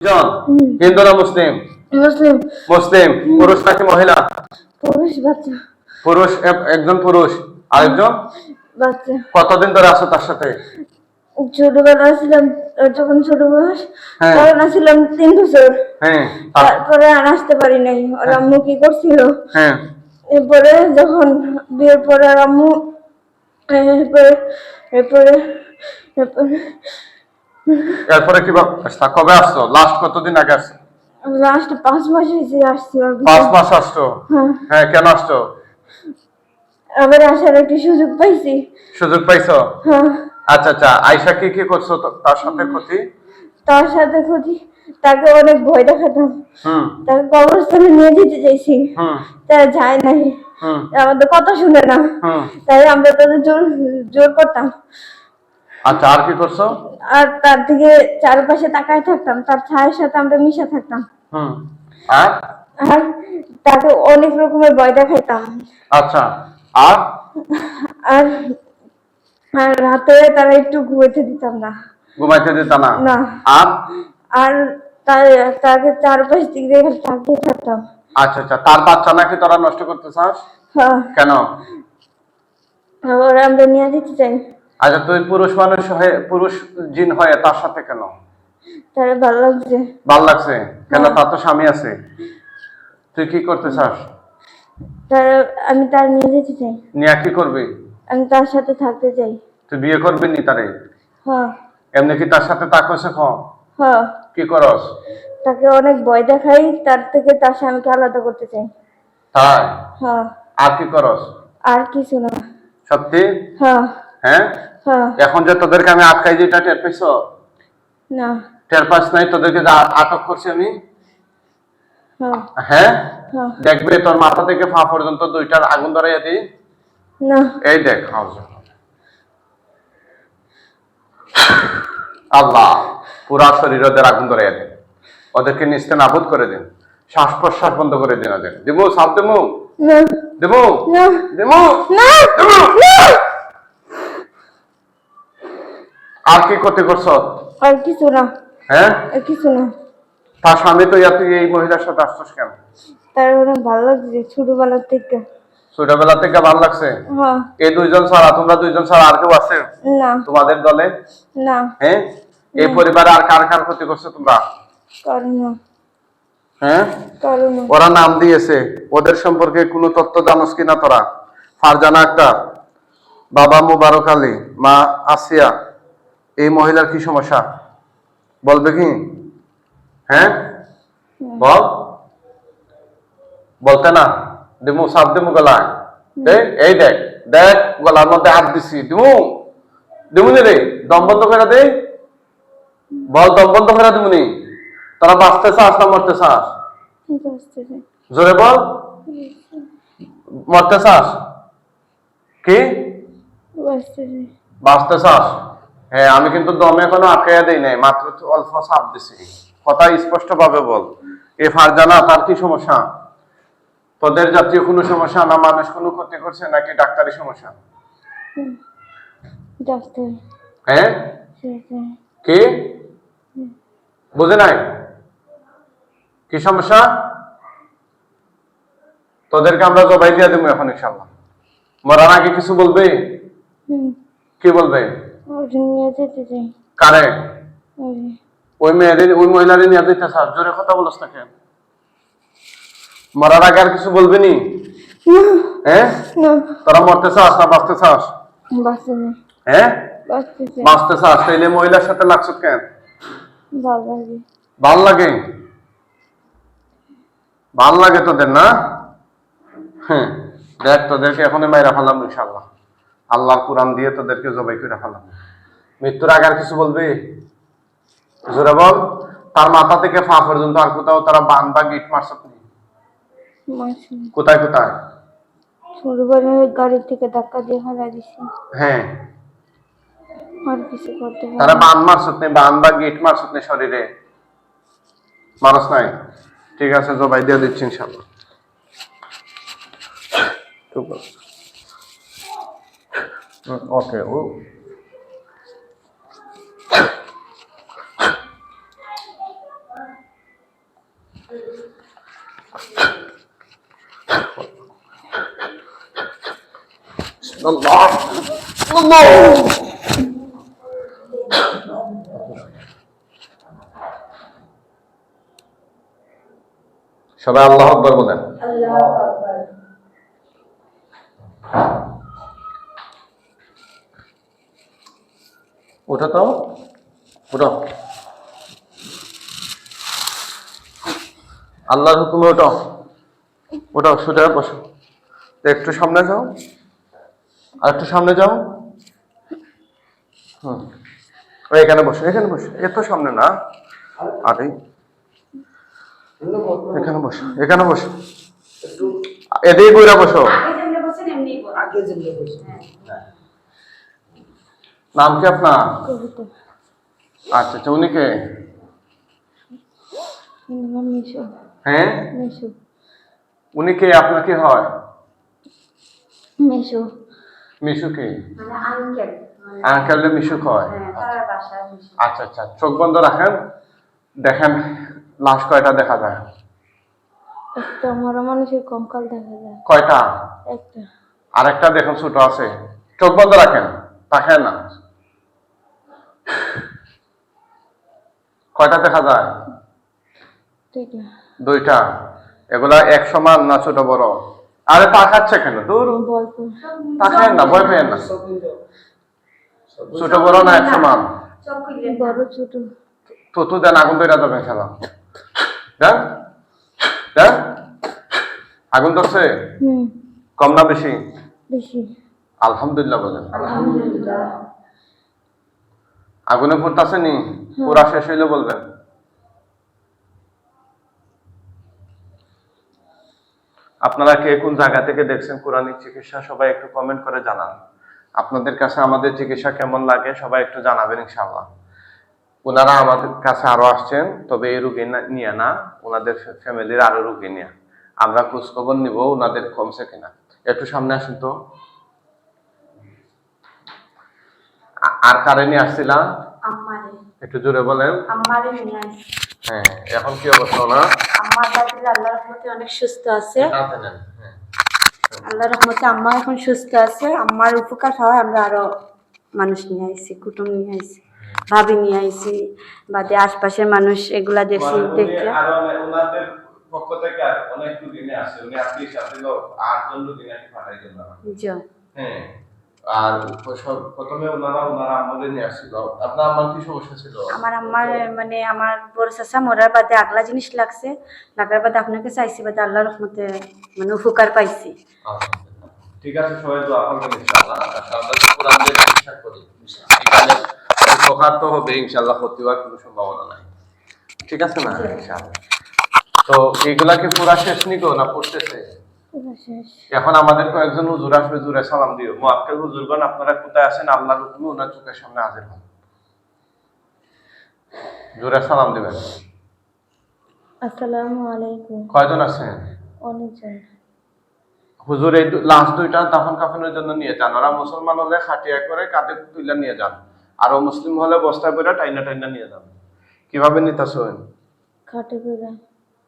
জন হিন্দু না মুসলিম? মুসলিম। মুসলিম। পুরুষ নাকি মহিলা? পুরুষ বাচ্চা। পুরুষ একজন পুরুষ। আরেকজন? বাচ্চা। কতদিন ধরে আছো তার সাথে? ছোটবেলা ছিলাম যখন ছোট বয়স হ্যাঁ। তখন ছিলাম তিন বছর। হ্যাঁ। তারপরে আর আসতে পারি নাই। ওর আম্মু কি করছিল? হ্যাঁ। এরপরে যখন বিয়ের পরে আর আম্মু এরপরে এরপরে এরপরে এরপরে কি ভাব- কবে আসছো? লাস্ট কতদিন আগে আসছো? লাস্ট পাঁচ মাস হয়েছে আসছি পাঁচ মাস আসছো? হ্যাঁ। হ্যাঁ কেন আসছো? আবার আসার একটু সুযোগ পাইছি। সুযোগ পাইছো? হ্যাঁ। আচ্ছা আচ্ছা। আয়সা কি কি করছ তার সাথে ক্ষতি? তার সাথে ক্ষতি? তাকে অনেক ভয় দেখাতাম। তাকে কবরস্থানে নিয়ে যেতে চাইছি। তারা যায় নাই। আমাদের কথা শুনে না। তাই আমরা তাদের জোর জোর করতাম। আচ্ছা আর কি করছ? আর তার দিকে চারপাশে তাকায় থাকতাম তার ছায়ের সাথে আমরা মিশে থাকতাম। হুম আর? আর তাকে অনেক রকমের ভয় দেখাইতাম। আচ্ছা আর? আর আর রাতে তারা একটু ঘুমাইতে দিতাম না। ঘুমাইতে দিত না? না। আর? আর তার- তাকে চারপাশ দিক দিয়ে তাকিয়ে থাকতাম। আচ্ছা আচ্ছা তার বাচ্চা নাকি তোরা নষ্ট করতে চাস? হ্যাঁ। কেন? আবার আমরা নিয়ে যেতে চাই। আচ্ছা তুই পুরুষ মানুষ হয়ে পুরুষ জিন হয়ে তার সাথে কেন? তারা ভালো লাগছে। ভালো লাগছে? কেন? হ্যাঁ। তার তো স্বামী আছে। তুই কি করতে চাস? তারা আমি তার নিয়ে যেতে চাই। নিয়ে কি করবি? আমি তার সাথে থাকতে চাই। তুই বিয়ে করবি নি তারে? হ্যাঁ। এমনি কি তার সাথে তাকছে খ? হ্যাঁ। কি করস? তাকে অনেক ভয় দেখাই তার থেকে তার স্বামীকে আলাদা করতে চাই। তাই? হ্যাঁ। আর কি করস? আর কিছু না। সত্যি? হ্যাঁ। হ্যাঁ? হ্যাঁ। এখন যে তোদেরকে আমি আটকাই যেটা টের পাইছ? না। টের পাস নাই তোদেরকে যে আটক করছি আমি? হ্যাঁ। হ্যাঁ? হ্যাঁ। দেখবে তোর মাথা থেকে পা পর্যন্ত দুইটার আগুন ধরাইয়া দিই। না। এই দেখ আল্লাহ পুরা শরীর ওদের আগুন ধরাইয়া দিন। ওদেরকে নিস্তে নাবুদ করে দিন। শ্বাস প্রশ্বাস বন্ধ করে দিন ওদের। দেবো সাপ দেবো দেবো না। দেবো না। দেবো না আর কি করতে করছ? আর কিছু না। হ্যাঁ? আর কিছু না। তার স্বামী তো তুই এই মহিলার সাথে আসছিস কেন? তার অনেক ভালো লাগছে ছোটবেলার থেকে। ছোটবেলা থেকে ভালো লাগছে? হ্যাঁ। এই দুইজন ছাড়া তোমরা দুইজন ছাড়া আর কেউ আছে? না। তোমাদের দলে? না। হ্যাঁ? এই পরিবারে আর কার কার ক্ষতি করছ তোমরা? করো না হ্যাঁ ওরা নাম দিয়েছে ওদের সম্পর্কে কোনো তথ্য জানোস কিনা তোরা? ফারজানা আক্তার বাবা মুবারক আলী মা আসিয়া। এই মহিলার কি সমস্যা? বলবে কি? হ্যাঁ? বল। বলতে না দিমু সাপ দিমু গলায়। এই দেখ দেখ গলার মধ্যে হাত দিছি। দিমু দিমু নি রে দম বন্ধ করে দে। বল দম বন্ধ করে দিমুনি তোরা বাঁচতে চাস না মরতে চাস? জোরে বল। মরতে চাস? কি। বাঁচতে চাস? হ্যাঁ আমি কিন্তু দমে কোনো আটকাইয়া দেই নাই মাত্র অল্প চাপ দিছি। কথা স্পষ্ট ভাবে বল এ ফারজানা তার কি সমস্যা? তোদের জাতীয় কোনো সমস্যা না মানুষ কোনো ক্ষতি করছে নাকি ডাক্তারি সমস্যা? হ্যাঁ? কি? বুঝে নাই? কি সমস্যা? তোদেরকে আমরা জবাই দিয়ে দেবো এখন ইনশাল্লাহ মরার আগে কিছু বলবে? কি বলবে? নিয়ে যেতে চাই। কারে? ওই মেয়েদের ওই নিয়ে দিতে চাস জোরে কথা না কেন? মরার আগে আর কিছু বলবি নি? হ্যাঁ তোরা মরতে চাস না বাঁচতে চাস? হ্যাঁ বাঁচতে চাস? তাইলে মহিলার সাথে লাগছ কেন? ভালো লাগে। ভালো লাগে? তোদের না? হ্যাঁ দেখ তোদেরকে এখনই মাইরা ফেলাম ইনশাল্লাহ আল্লাহর কোরআন দিয়ে তোদেরকে জবাই করে ফেলাম। মৃত্যুর আগে আর কিছু বলবি? জোরে বল। তার মাথা থেকে ফা পর্যন্ত আর কোথাও তারা বান বা গিট মারছ কোথায় কোথায়? গাড়ি থেকে ধাক্কা দিয়ে হারা দিছি। হ্যাঁ। আর কিছু করতে তারা বান মারছত নেই বান বা গিট মারছত নেই শরীরে। মারস নাই। ঠিক আছে জবাই দিয়ে দিচ্ছি ইনশাল্লাহ ওকে ഓക്കെ الله الله সবাই আল্লাহ আকবর বলেন। আল্লাহ ওটা তো ওটা। আল্লাহর হুকুমে ওটা। ওটা সোজা বসো। তো একটু সামনে যাও। আর একটু সামনে যাও। হুম। এখানে বসো এখানে বসো। এত সামনে না। আরে। এখানে বসো এখানে বসো। এদিকে বইরা বসো। আগে নাম কি আপনার? আচ্ছা আচ্ছা উনি কে? মিশু। হ্যাঁ? মিশু। উনি কে? আপনার কি হয়? মিশু। মিশু কে? মানে আঙ্কেল আঙ্কেল মিশু হয় হ্যাঁ। আচ্ছা আচ্ছা চোখ বন্ধ রাখেন। দেখেন লাশ কয়টা দেখা যায়? একটা মরা মানুষের কঙ্কাল দেখা যায়। কয়টা? একটা। আরেকটা দেখুন ছোট আছে। চোখ বন্ধ রাখেন তাকায় না। কয়টা দেখা যায়? দুইটা। এগুলা এক সমান না ছোট বড়? আরে তাকাচ্ছে কেন? দূর তাকায় না ভয় পেয়ে না। ছোট বড় না এক সমান তো তো দেন আগুন যাবেন খেলা দেন? দেন? আগুন ধরছে? কম না বেশি? বেশি। আলহামদুলিল্লাহ বলেন। আলহামদুলিল্লাহ। আগুনে ফুটতাছে নি পুরা শেষ হইলে বলবেন। আপনারা কে কোন জায়গা থেকে দেখছেন কোরআনিক চিকিৎসা, সবাই একটু কমেন্ট করে জানান। আপনাদের কাছে আমাদের চিকিৎসা কেমন লাগে, সবাই একটু জানাবেন ইনশাআল্লাহ। ওনারা আমাদের কাছে আরও আসছেন, তবে এই রুগী নিয়ে না ওনাদের ফ্যামিলির আরও রুগী নিয়ে। আমরা খোঁজখবর নিব ওনাদের কমছে কিনা। একটু সামনে আসুন তো। আর কারে নিয়ে আসছিলাম? একটু জোরে বলেন। হ্যাঁ এখন কি অবস্থা না আম্মার দাদির আল্লাহ রহমতে অনেক সুস্থ আছে। হ্যাঁ। আল্লাহ রহমতে আম্মা এখন সুস্থ আছে। আম্মার উপকার হয় আমরা আরও মানুষ নিয়ে আইছি কুটুম নিয়ে আইছি ভাবি নিয়ে আইছি বাদে আশপাশের মানুষ এগুলা দেখছি দেখে আর পক্ষ থেকে অনেক রুগী নিয়ে উনি আপনি সাথে আটজন রুগী পাঠাই দিল হ্যাঁ। আর প্রথমে ওনারা নিয়ে আসছিল। আপনার আমার কি সমস্যা ছিল? আমার আম্মার মানে আমার বড় চাচা মরার বাদে আগলা জিনিস লাগছে। লাগার বাদে আপনাকে চাইছি বাদে আল্লাহ রহমতে মানে উপকার পাইছি। ঠিক আছে সবাই দোয়া করবেন ইনশাআল্লাহ। আর আমরা তো কোরআন দিয়ে চিকিৎসা করি। এখানে উপকার তো হবে ইনশাআল্লাহ ক্ষতি হওয়ার কোনো সম্ভাবনা নাই। ঠিক আছে না? ইনশাআল্লাহ। তো এইগুলা কি পুরা শেষ নিকো না পড়তেছে? শেষ এখন আমাদের কয়েকজন হুজুর আসবে জুড়ে সালাম দিও। হুজুরগণ আপনারা কোথায় আছেন? আল্লাহর হুকুমে ওনার চোখের সামনে হাজির হন। জুড়ে সালাম দিবেন। আসসালামু আলাইকুম। কয়জন আছেন? অনেকজন। হুজুর এই দুইটা দাফন কাফনের জন্য নিয়ে যান। ওরা মুসলমান হলে খাটিয়া করে কাঁধে তুলে নিয়ে যান। আর মুসলিম হলে বস্তা করে টাইনা টাইনা নিয়ে যান। কীভাবে নিতেছেন খাটে কইরা।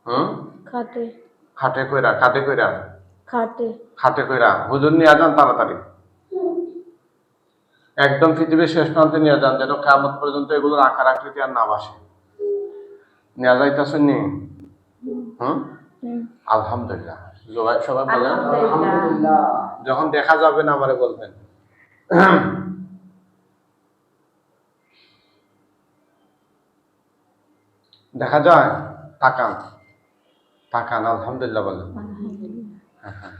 হুম? খাটে। খাটে কইরা কাঁধে কইরা। খাটে। খাটে কইরা হুজুর নিয়ে যান তাড়াতাড়ি। একদম পৃথিবীর শেষ প্রান্তে নিয়ে যান যেন কামত পর্যন্ত এগুলোর আকার আকৃতি আর না বাসে নিয়ে যাইতেছেন নি? হুম? হুম। আলহামদুলিল্লাহ। সবাই সবাই বলেন? যখন দেখা যাবে না আমারে বলবেন। দেখা যায়? তাকান। তাকান আলহামদুলিল্লাহ বলেন। Uh-huh.